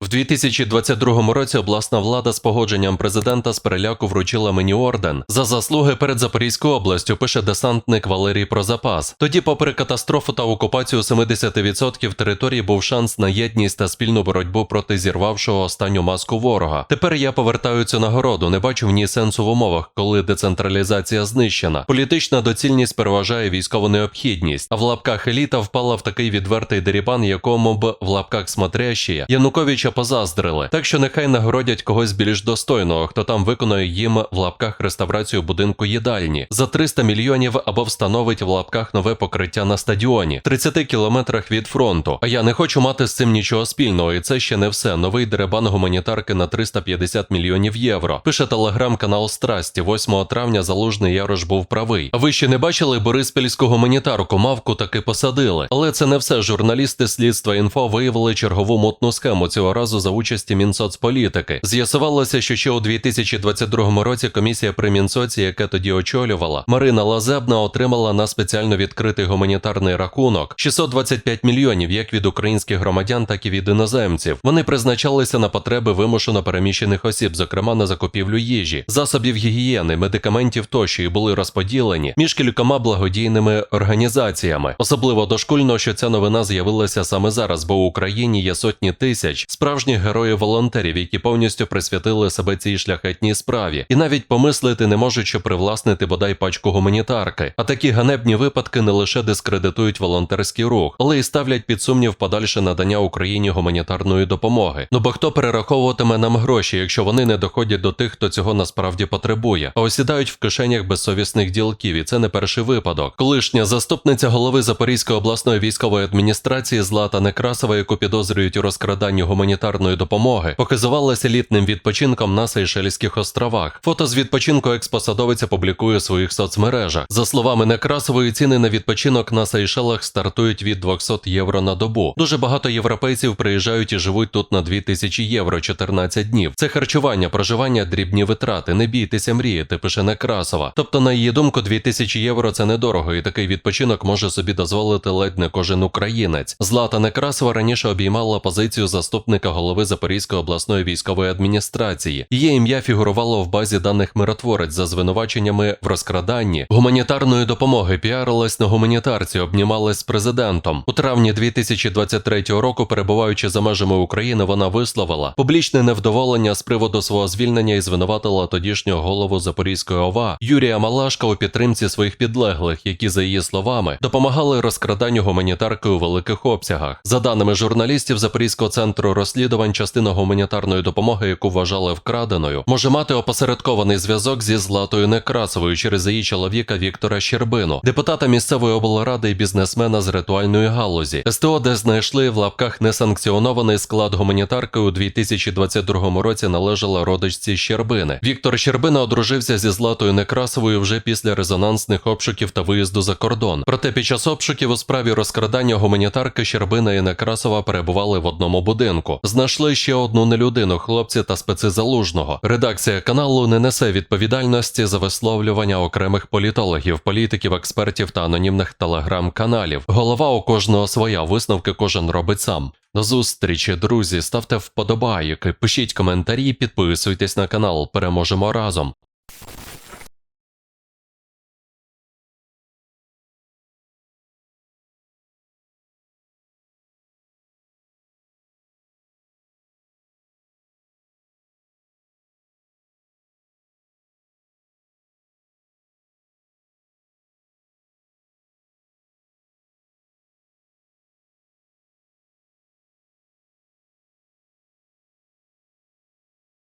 В 2022 році обласна влада з погодженням президента з переляку вручила мені орден за заслуги перед Запорізькою областю. Пише десантник Валерій Прозапас. Тоді, попри катастрофу та окупацію 70% території, був шанс на єдність та спільну боротьбу проти зірвавшого останню маску ворога. Тепер я повертаю цю нагороду. Не бачу в ній сенсу в умовах, коли децентралізація знищена. Політична доцільність переважає військову необхідність, а в лапках еліта впала в такий відвертий дерибан, якому б в лапках смотрящія Януковича позаздрили. Так що нехай нагородять когось більш достойного, хто там виконує їм в лапках реставрацію будинку їдальні за 300 мільйонів або встановить в лапках нове покриття на стадіоні, 30 кілометрах від фронту. А я не хочу мати з цим нічого спільного, і це ще не все. Новий деребан гуманітарки на 350 мільйонів євро. Пише телеграм-канал Страсті. 8 травня залужний Ярош був правий. А ви ще не бачили Бориспільську гуманітарку? Мавку таки посадили. Але це не все. Журналісти слідства інфо виявили чергову мутну схему цього разу за участі Мінсоцполітики. З'ясувалося, що ще у 2022 році комісія при Мінсоці, яка тоді очолювала, Марина Лазебна отримала на спеціально відкритий гуманітарний рахунок 625 мільйонів як від українських громадян, так і від іноземців. Вони призначалися на потреби вимушено переміщених осіб, зокрема на закупівлю їжі, засобів гігієни, медикаментів тощо і були розподілені між кількома благодійними організаціями. Особливо дошкульно, що ця новина з'явилася саме зараз, бо в Україні є сотні тисяч справжніх героїв-волонтерів, які повністю присвятили себе цій шляхетній справі, і навіть помислити не можуть, що привласнити бодай пачку гуманітарки. А такі ганебні випадки не лише дискредитують волонтерський рух, але й ставлять під сумнів подальше надання Україні гуманітарної допомоги. Ну бо хто перераховуватиме нам гроші, якщо вони не доходять до тих, хто цього насправді потребує, а осідають в кишенях безсовісних ділків, і це не перший випадок. Колишня заступниця голови Запорізької обласної військової адміністрації Злата Некрасова, яку підозрюють у розкраданні гуманітарної допомоги, показувалася літним відпочинком на Сейшельських островах. Фото з відпочинку експосадовиця публікує у своїх соцмережах. За словами Некрасової, ціни на відпочинок на Сейшелах стартують від 200 євро на добу. Дуже багато європейців приїжджають і живуть тут на 2000 євро 14 днів. Це харчування, проживання, дрібні витрати. Не бійтеся мріяти, пише Некрасова. Тобто, на її думку, 2000 євро це недорого, і такий відпочинок може собі дозволити ледь не кожен українець. Злата Некрасова раніше обіймала позицію заступника голови Запорізької обласної військової адміністрації. Її ім'я фігурувало в базі даних миротворець за звинуваченнями в розкраданні гуманітарної допомоги. Піарилась на гуманітарці, обнімалась з президентом. У травні 2023 року, перебуваючи за межами України, вона висловила публічне невдоволення з приводу свого звільнення і звинуватила тодішнього голову Запорізької ОВА Юрія Малашка у підтримці своїх підлеглих, які, за її словами, допомагали розкраданню гуманітарки у великих обсягах. За даними журналістів Запорізького центру розслідувань, частина гуманітарної допомоги, яку вважали вкраденою, може мати опосередкований зв'язок зі Златою Некрасовою через її чоловіка Віктора Щербину, депутата місцевої облради і бізнесмена з ритуальної галузі. СТО, де знайшли в лапках несанкціонований склад гуманітарки у 2022 році, належала родичці Щербини. Віктор Щербина одружився зі Златою Некрасовою вже після резонансних обшуків та виїзду за кордон. Проте під час обшуків у справі розкрадання гуманітарки Щербина і Некрасова перебували в одному будинку. Знайшли ще одну нелюдину, хлопці та спеці залужного. Редакція каналу не несе відповідальності за висловлювання окремих політологів, політиків, експертів та анонімних телеграм-каналів. Голова у кожного своя, висновки кожен робить сам. До зустрічі, друзі, ставте вподобайки, пишіть коментарі, підписуйтесь на канал. Переможемо разом.